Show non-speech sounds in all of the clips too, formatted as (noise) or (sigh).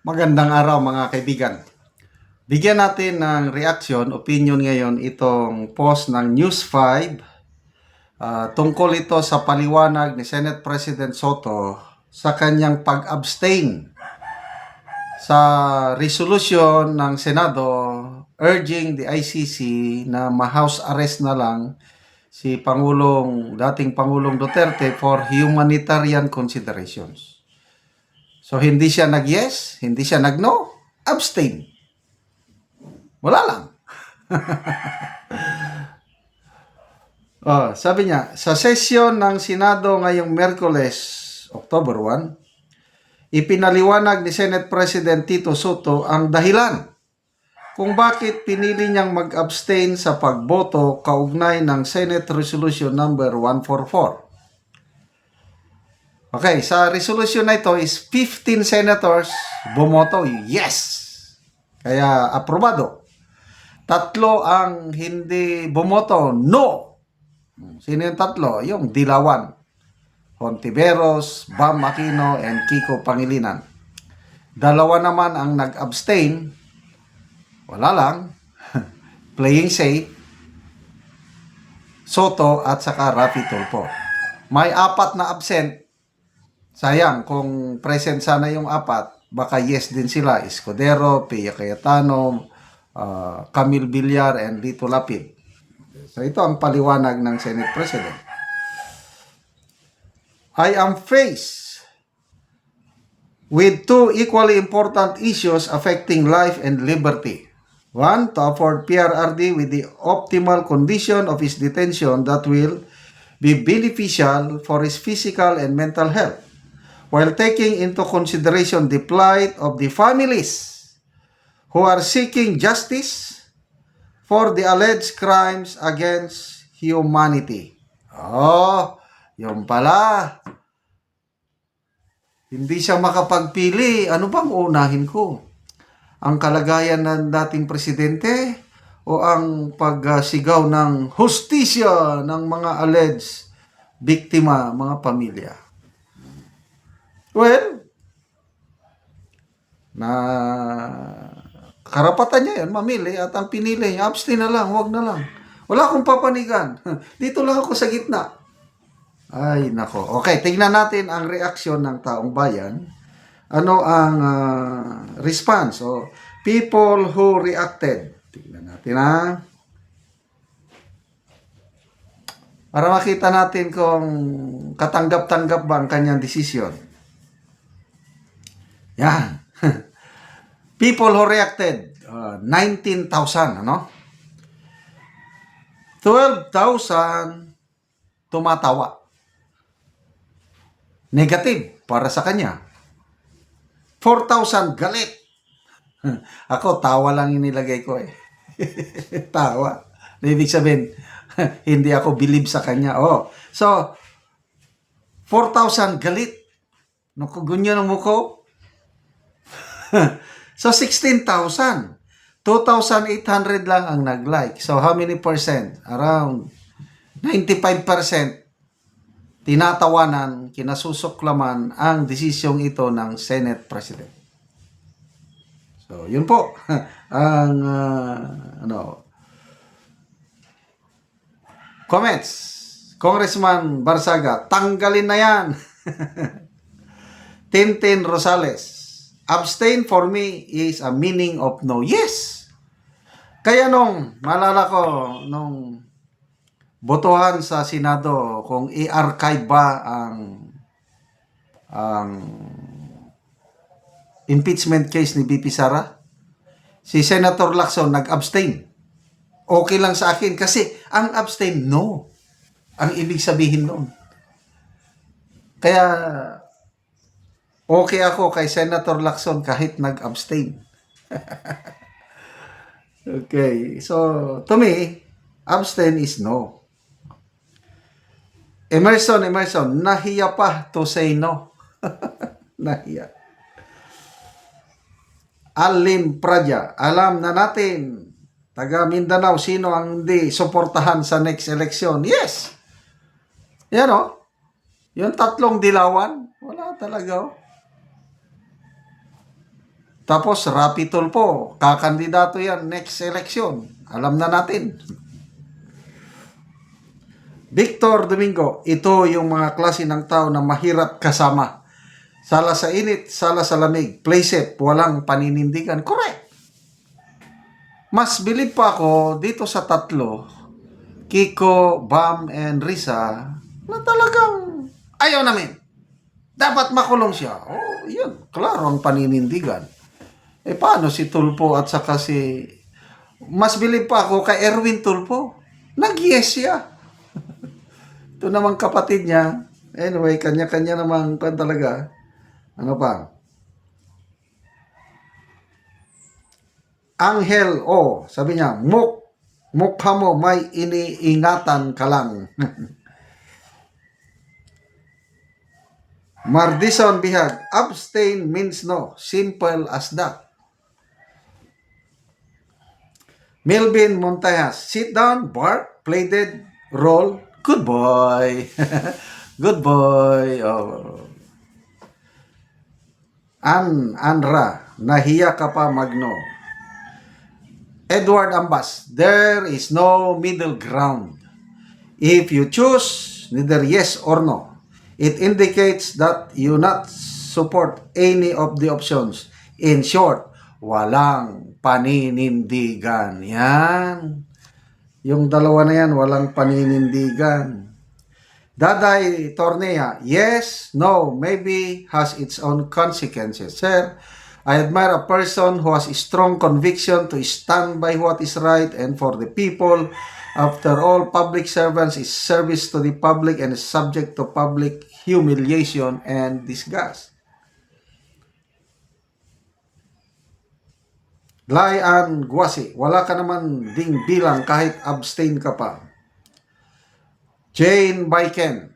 Magandang araw mga kaibigan. Bigyan natin ng reaction, opinion ngayon itong post ng News 5 ah, tungkol ito sa paliwanag ni Senate President Soto sa kanyang pag-abstain sa resolution ng Senado urging the ICC na ma-house arrest na lang si Pangulong, dating Pangulong Duterte for humanitarian considerations. So hindi siya nag-yes, hindi siya nag-no, abstain. Wala lang. (laughs) oh, sabi niya, sa sesyon ng Senado ngayong Merkules, October 1, ipinaliwanag ni Senate President Tito Soto ang dahilan kung bakit pinili niyang mag-abstain sa pagboto kaugnay ng Senate Resolution number 144. Okay, sa resolution na ito is 15 senators bumoto yes. Kaya aprobado. Tatlo ang hindi bumoto no. Sino yung tatlo? Yung Dilawan. Hontiveros, Bam Aquino, and Kiko Pangilinan. Dalawa naman ang nag-abstain. Wala lang. (laughs) Playing safe. Soto at saka Rafi Tulfo. May apat na absent. Sayang, kung present sana yung apat, baka yes din sila. Escudero, Pia Cayetano, uh, Camille Villar, and Lito Lapid. So ito ang paliwanag ng Senate President. I am faced with two equally important issues affecting life and liberty. One, to afford PRRD with the optimal condition of his detention that will be beneficial for his physical and mental health, while taking into consideration the plight of the families who are seeking justice for the alleged crimes against humanity. Oh, yung pala. Hindi siya makapagpili. Ano bang unahin ko? Ang kalagayan ng dating presidente o ang pagsigaw ng hustisya ng mga alleged biktima, mga pamilya? Well, na karapatan niya yan, mamili at ang pinili niya, abstain na lang, wag na lang. Wala akong papanigan. (laughs) Dito lang ako sa gitna. Ay, nako. Okay, tingnan natin ang reaksyon ng taong bayan. Ano ang ah, response? O, people who reacted. Tingnan natin ha. Para makita natin kung katanggap-tanggap ba ang kanyang desisyon. Yan. (laughs) People who reacted, uh, 19,000, ano? 12,000 tumatawa. Negative para sa kanya. 4,000 galit. (laughs) Ako, tawa lang inilagay ko eh. (laughs) tawa. Ibig sabihin, hindi ako believe sa kanya. Oh. So, 4,000 galit. Naku, ganyan ang muko. (laughs) so, 16,000. 2,800 lang ang nag-like. So, how many percent? Around 95% tinatawanan, kinasusuklaman ang desisyong ito ng Senate President. So, yun po. (laughs) ang, ah, ano, comments. Congressman Barsaga, tanggalin na yan. (laughs) Tintin Rosales, abstain for me is a meaning of no. Yes! Kaya nung, malala ko, nung botohan sa Senado kung i-archive ba ang ang impeachment case ni BP Sara, si Senator Lacson nag-abstain. Okay lang sa akin kasi ang abstain, no. Ang ibig sabihin noon. Kaya okay ako kay Senator Lacson kahit nag-abstain. (laughs) okay, so to me, abstain is no. Emerson, Emerson, nahiya pa to say no. (laughs) nahiya. Alin Praja, alam na natin, taga Mindanao, sino ang hindi suportahan sa next election? Yes! Yan o. Yung tatlong dilawan, wala talaga oh. o. Tapos Rapi Tulfo, kakandidato yan next election. Alam na natin. Victor Domingo, ito yung mga klase ng tao na mahirap kasama. Sala sa init, sala sa lamig. Play safe, walang paninindigan. Correct. Mas bilib pa ako dito sa tatlo, Kiko, Bam, and Risa, na talagang ayaw namin. Dapat makulong siya. Oh, yun. Klaro ang paninindigan. Eh, paano si Tulpo at saka si... Mas bilib pa ako kay Erwin Tulpo. Nag-yes siya. (laughs) Ito namang kapatid niya. Anyway, kanya-kanya namang pan talaga. Ano pa? Angel, oh, sabi niya, muk, mukha mo may iniingatan ka lang. (laughs) Mardison Bihag, abstain means no. Simple as that. Melvin Montayas, sit down, bark, play dead, roll, good boy. (laughs) good boy. Oh. An, Anra, nahiya ka pa magno. Edward Ambas, there is no middle ground. If you choose neither yes or no, it indicates that you not support any of the options. In short, walang paninindigan. Yan. Yung dalawa na yan, walang paninindigan. Daday Tornea, yes, no, maybe has its own consequences. Sir, I admire a person who has a strong conviction to stand by what is right and for the people. After all, public servants is service to the public and is subject to public humiliation and disgust. Layan Guasi, wala ka naman ding bilang kahit abstain ka pa. Jane Baiken,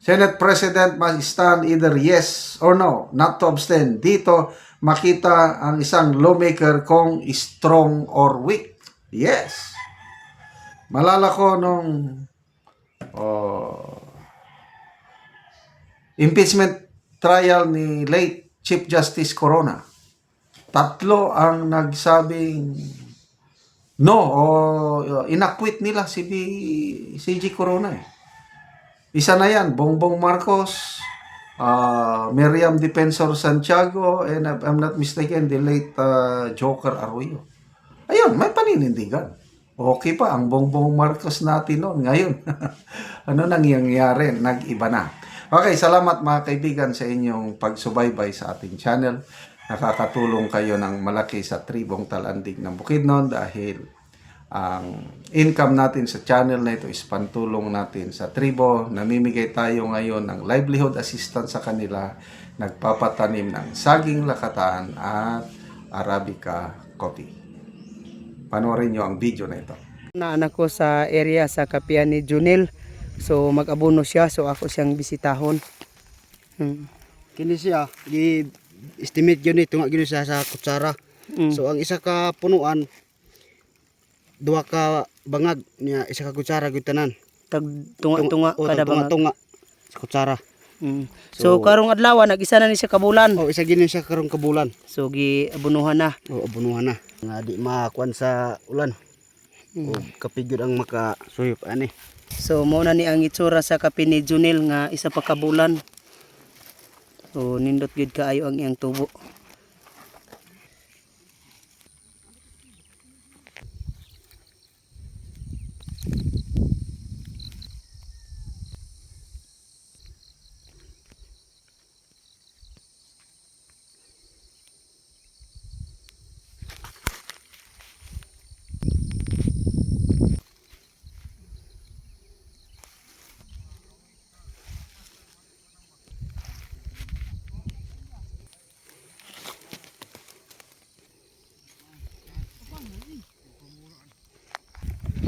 Senate President must stand either yes or no, not to abstain. Dito, makita ang isang lawmaker kung strong or weak. Yes. Malala ko nung oh, impeachment trial ni late Chief Justice Corona. Tatlo ang nagsabing no o inakwit nila si B, CG Corona eh. Isa na yan, Bongbong Marcos, uh, Miriam Defensor Santiago, and if I'm not mistaken, the late uh, Joker Arroyo. Ayun, may paninindigan. Okay pa ang Bongbong Marcos natin noon. Ngayon, (laughs) ano nangyayari? Nag-iba na. Okay, salamat mga kaibigan sa inyong pagsubaybay sa ating channel. Nakakatulong kayo ng malaki sa tribong talandig ng Bukidnon dahil ang income natin sa channel na ito is pantulong natin sa tribo. Namimigay tayo ngayon ng livelihood assistance sa kanila. Nagpapatanim ng saging lakatan at Arabica coffee. Panoorin nyo ang video na ito. na anak ko sa area sa kapian ni Junel. So mag-abono siya so ako siyang bisitahon. Hmm. kini siya gi estimate gyud ni tunga gyud siya sa kutsara Mm. so ang isa ka punuan duha ka bangag niya isa ka kutsara gyud tanan Tag tunga-tunga o, kada tunga, bangag. tunga sa kutsara Mm. So, karong adlaw nag-isa na ni siya kabulan. o isa gini siya karong kabulan So gi abunuhan na. o abunuhan na nga di makuan sa ulan o kapigyod ang makasuyop ani So mao na ni ang itsura sa kape ni Junel nga isa pa kabulan. So nindot gid kaayo ang iyang tubo.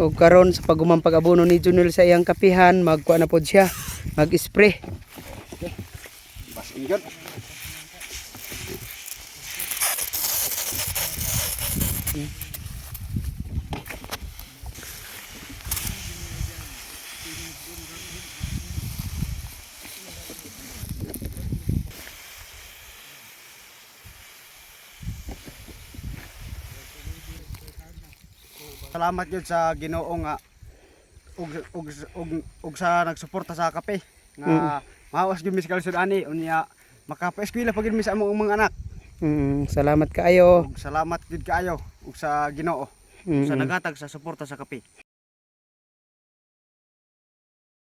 O karon sa pagumang pag-abono ni Junel sa iyang kapihan, magkuha na pod siya, mag-spray. bas Salamat yun sa Ginoo nga ug ug ug, ug sa nagsuporta sa kape nga mawas gyud mi sa kalisod ani unya makapaeskwela pa gyud mi sa among mga anak. Mm, salamat kaayo. Ug salamat gyud kaayo ug sa Ginoo Mm, sa mm. nagatag sa suporta sa kape.